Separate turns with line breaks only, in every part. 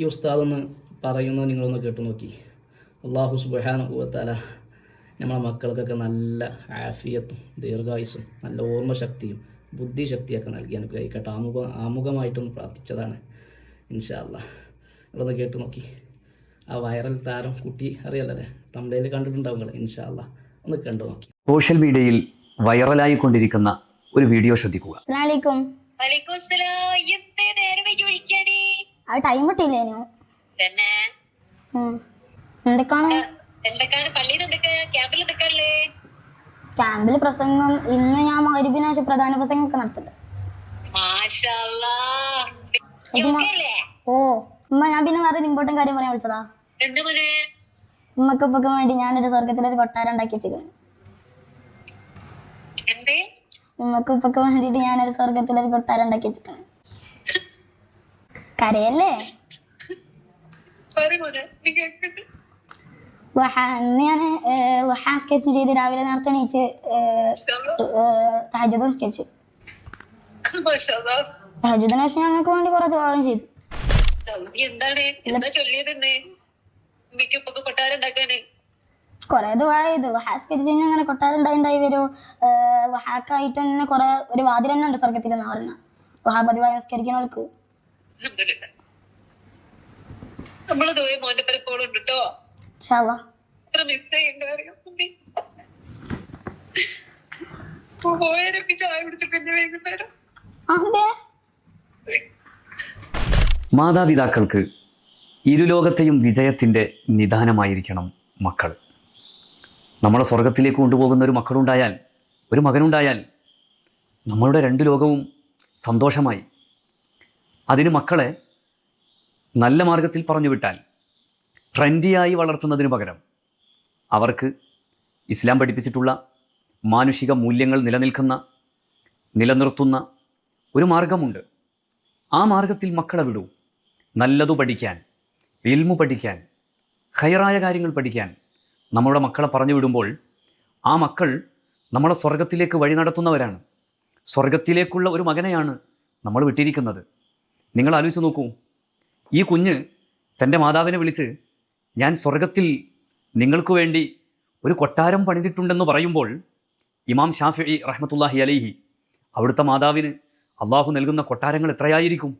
ഈ ഉസ്താദൊന്ന് പറയുന്നത് നിങ്ങളൊന്ന് കേട്ടു നോക്കി. അള്ളാഹു സുബാനുഭവത്താല നമ്മളെ മക്കൾക്കൊക്കെ നല്ല ആഫിയത്തും ദീർഘായുസും നല്ല ഓർമ്മശക്തിയും ബുദ്ധിശക്തിയൊക്കെ നൽകി അനുഗ്രഹിക്കട്ടെ. ആമുഖ ആമുഖമായിട്ടൊന്ന് പ്രാർത്ഥിച്ചതാണ്. ഇൻഷാല്ല ഇവിടെ നിങ്ങളൊന്ന് കേട്ടു നോക്കി. ആ വൈറൽ താരം കുട്ടി അറിയാലല്ലേ? തമിഴയിൽ കണ്ടിട്ടുണ്ടാവും നിങ്ങൾ ഇൻഷാ അല്ലാ ഒന്ന് കണ്ടു നോക്കി.
സോഷ്യൽ മീഡിയയിൽ വൈറലായി കൊണ്ടിരിക്കുന്ന ഒരു വീഡിയോ ശ്രദ്ധിക്കുക.
അത് ടൈം കിട്ടിയില്ലേനു
തന്നെ
ഉം. എന്തൊക്കെയാണ്
എന്തൊക്കെയാണ് പള്ളിയിൽ ക്യാമ്പിൽ
ക്യാമ്പിൽ പ്രസംഗം. ഇന്ന് ഞാൻ മഹരിബിന് ശേഷം പ്രധാന നടത്തുന്നുണ്ട്. ഇത് മ-
ല്ലേ
ഓ ഉമ്മ ഞാൻ പിന്നെ വേറെ ഇമ്പോർട്ടന്റ് കാര്യം പറയാൻ വിളിച്ചതാ. ഉമ്മക്കൊപ്പൊക്കെ വേണ്ടി ഞാനൊരു സ്വർഗത്തിലൊരു കൊട്ടാരം ഉണ്ടാക്കി വെച്ചിരുന്നു ഉമ്മക്കൊപ്പൊക്കെ വേണ്ടിട്ട് ഞാനൊരു സ്വർഗത്തിലൊരു കൊട്ടാരം ഉണ്ടാക്കി വെച്ചിരിക്കുന്നു. കരയല്ലേ? വഹ ഞാൻ വഹ സ്കെച്ചും ചെയ്ത് രാവിലെ നേരത്തെ എണീച്ച് തഹജുദും സ്കെച്ച്
മാഷാല്ലാ.
പക്ഷെ ഞങ്ങൾക്ക് വേണ്ടി കുറെ ത്യാഗം ചെയ്തു. കൊറേ ദുബായത് വഹാസ്കരിച്ച് കഴിഞ്ഞാൽ അങ്ങനെ കൊട്ടാരുണ്ടായി വരും. വഹാക്കായിട്ട് തന്നെ കൊറേ ഒരു വാതിൽ തന്നെ ഉണ്ട് സ്വർഗത്തിൽ എന്ന് പറയുന്നത് വഹാ പതിവായി
അൽഹംദുലില്ലാ. നമ്മൾ ദോയ മോന്റെ പരപ്പോഴും ഉണ്ട് കേട്ടോ എത്ര മിസ് ചെയ്യണ്ട. പോയാലൊക്കെ ചായ കുടിച്ചിട്ട് പിന്നെ വൈകുന്നേരം?
മാതാപിതാക്കൾക്ക് ഇരുലോകത്തെയും വിജയത്തിന്റെ നിദാനമായിരിക്കണം മക്കൾ. നമ്മളെ സ്വർഗത്തിലേക്ക് കൊണ്ടുപോകുന്ന ഒരു മക്കളുണ്ടായാൽ ഒരു മകനുണ്ടായാൽ നമ്മളുടെ രണ്ട് ലോകവും സന്തോഷമായി അതിന് മക്കളെ നല്ല മാർഗത്തിൽ പറഞ്ഞു വിട്ടാൽ ട്രെൻഡിയായി വളർത്തുന്നതിന് പകരം അവർക്ക് ഇസ്ലാം പഠിപ്പിച്ചിട്ടുള്ള മാനുഷിക മൂല്യങ്ങൾ നിലനിൽക്കുന്ന നിലനിർത്തുന്ന ഒരു മാർഗമുണ്ട്. ആ മാർഗത്തിൽ മക്കളെ വിടൂ. നല്ലതു പഠിക്കാൻ ഇൽമു പഠിക്കാൻ ഹയറായ കാര്യങ്ങൾ പഠിക്കാൻ നമ്മുടെ മക്കളെ പറഞ്ഞു വിടുമ്പോൾ ആ മക്കൾ നമ്മളെ സ്വർഗത്തിലേക്ക് വഴി നടത്തുന്നവരാണ്. സ്വർഗത്തിലേക്കുള്ള ഒരു മകനെയാണ് നമ്മൾ വിട്ടിരിക്കുന്നത്. നിങ്ങൾ ആലോചിച്ച് നോക്കൂ. ഈ കുഞ്ഞ് തന്റെ മാതാവിനെ വിളിച്ച് ഞാൻ സ്വർഗത്തിൽ നിങ്ങൾക്ക് വേണ്ടി ഒരു കൊട്ടാരം പണിതിട്ടുണ്ടെന്ന് പറയുമ്പോൾ ഇമാം ഷാഫി റഹ്മത്തുല്ലാഹി അലൈഹി അവിടുത്തെ മാതാവിന് അള്ളാഹു നൽകുന്ന കൊട്ടാരങ്ങൾ എത്രയായിരിക്കും?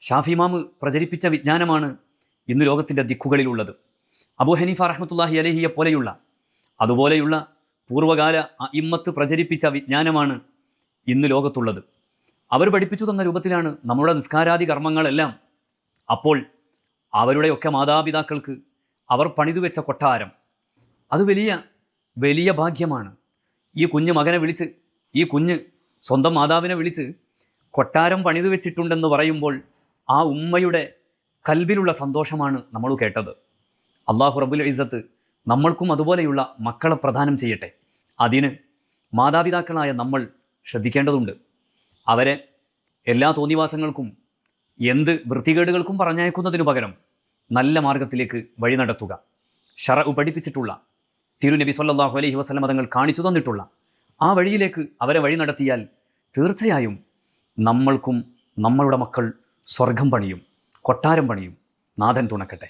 ഷാഫി ഇമാമ് പ്രചരിപ്പിച്ച വിജ്ഞാനമാണ് ഇന്ന് ലോകത്തിന്റെ ദിക്കുകളിലുള്ളത്. അബു ഹനീഫ റഹ്മത്തുല്ലാഹി അലഹിയെ പോലെയുള്ള അതുപോലെയുള്ള പൂർവകാല ഇമ്മത്ത് പ്രചരിപ്പിച്ച വിജ്ഞാനമാണ് ഇന്ന് ലോകത്തുള്ളത്. അവർ പഠിപ്പിച്ചു തന്ന രൂപത്തിലാണ് നമ്മുടെ നിസ്കാരാദി കർമ്മങ്ങളെല്ലാം. അപ്പോൾ അവരുടെയൊക്കെ മാതാപിതാക്കൾക്ക് അവർ പണിതു വെച്ച കൊട്ടാരം. അത് വലിയ വലിയ ഭാഗ്യമാണ്. ഈ കുഞ്ഞ് മകനെ വിളിച്ച് ഈ കുഞ്ഞ് സ്വന്തം മാതാവിനെ വിളിച്ച് കൊട്ടാരം പണിതു വെച്ചിട്ടുണ്ടെന്ന് പറയുമ്പോൾ ആ ഉമ്മയുടെ കൽബിലുള്ള സന്തോഷമാണ് നമ്മൾ കേട്ടത്. അള്ളാഹു റബുൽ ഇസത്ത് നമ്മൾക്കും അതുപോലെയുള്ള മക്കളെ പ്രദാനം ചെയ്യട്ടെ. അതിന് മാതാപിതാക്കളായ നമ്മൾ ശ്രദ്ധിക്കേണ്ടതുണ്ട്. അവരെ എല്ലാ തോന്നിവാസങ്ങൾക്കും എന്ത് വൃത്തികേടുകൾക്കും പറഞ്ഞയക്കുന്നതിനു പകരം നല്ല മാർഗത്തിലേക്ക് വഴി നടത്തുക. ഷറ പഠിപ്പിച്ചിട്ടുള്ള തിരുനബി സല്ലാഹു അലൈഹി വസ്ലം മതങ്ങൾ കാണിച്ചു തന്നിട്ടുള്ള ആ വഴിയിലേക്ക് അവരെ വഴി നടത്തിയാൽ തീർച്ചയായും നമ്മൾക്കും നമ്മളുടെ മക്കൾ സ്വർഗം പണിയും കൊട്ടാരം പണിയും. നാഥൻ തുണക്കട്ടെ.